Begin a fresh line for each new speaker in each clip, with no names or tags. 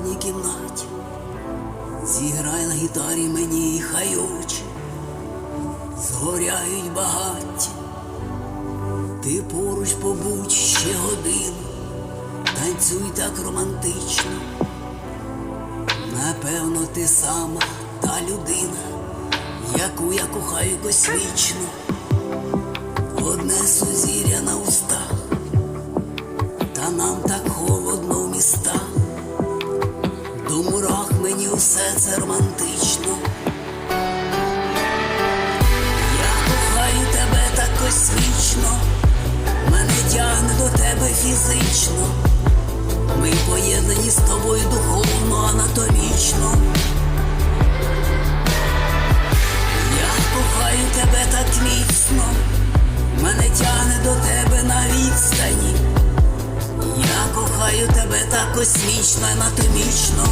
темній кімнаті, зіграй на гітарі мені хай очі, згоряють багаті, ти поруч побудь ще годину, танцюй так романтично, напевно, ти сама та людина, яку я кохаю космічно. Усе це романтично. Я кохаю тебе так космічно, мене тягне до тебе фізично. Ми поєднані з тобою духовно, анатомічно. Я кохаю тебе так міцно, мене тягне до тебе на відстані. Я кохаю тебе так космічно, анатомічно.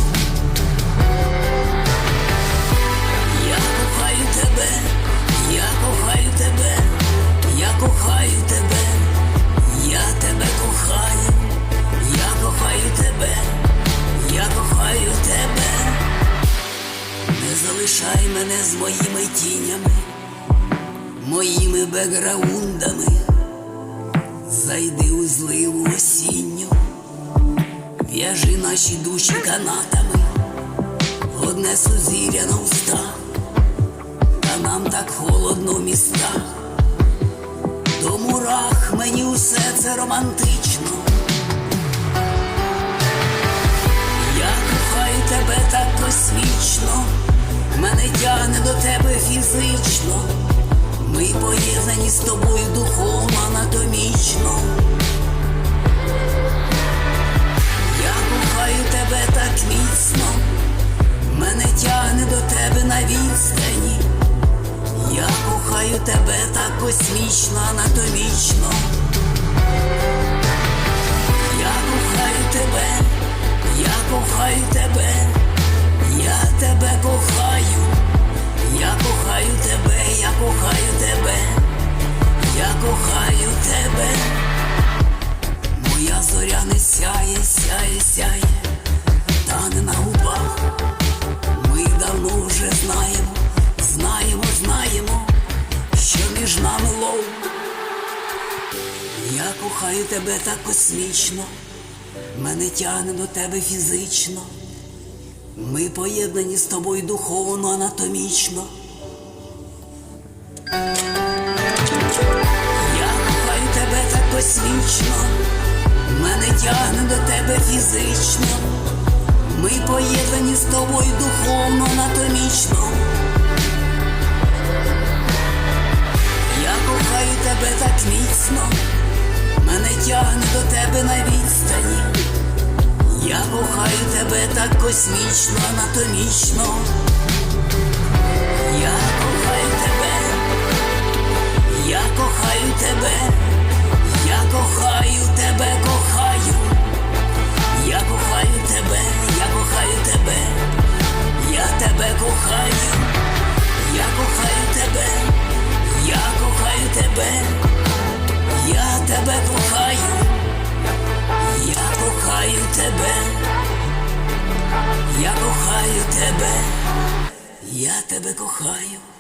Залишай мене з моїми тінями, моїми бекграундами. Зайди у зливу осінню, в'яжи наші душі канатами, одне сузір'я на устах, та нам так холодно в містах. До мурах мені усе це романтично. Я кохаю тебе так космічно, мене тягне до тебе фізично. Ми поєднані з тобою духовно, анатомічно. Я кохаю тебе так міцно, мене тягне до тебе на відстані. Я кохаю тебе так космічно, анатомічно. Я кохаю тебе, сяє, сяє, сяє, тане на губах. Ми давно вже знаємо, знаємо, знаємо, що між нами лов. Я кохаю тебе так космічно, мене тягне до тебе фізично. Ми поєднані з тобою духовно, анатомічно. Я кохаю тебе так космічно, мене тягне до тебе фізично. Ми поєднані з тобою духовно, анатомічно. Я кохаю тебе так міцно, мене тягне до тебе на відстані. Я кохаю тебе так космічно, анатомічно. Я я кохаю тебе, я тебе кохаю.